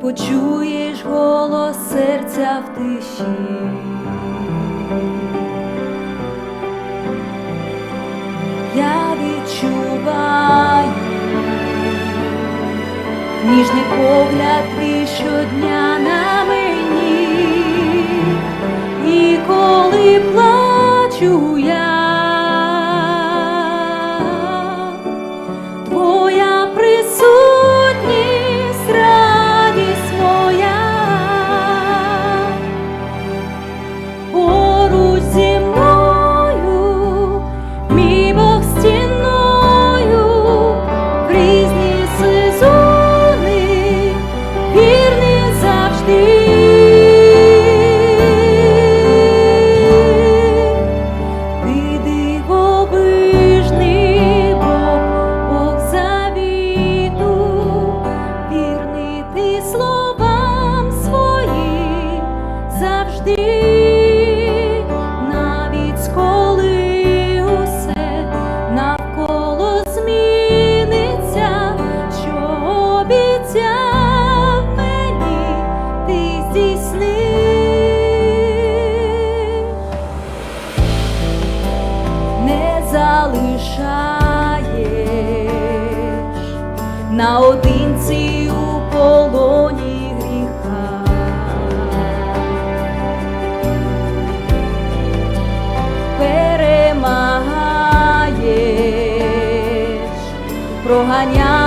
почуєш голос серця в тиші. Я відчуваю ніжний погляд твій щодня на мені, і коли плачу. me наодинці у полоні гріха. Перемагаєш, проганяєш.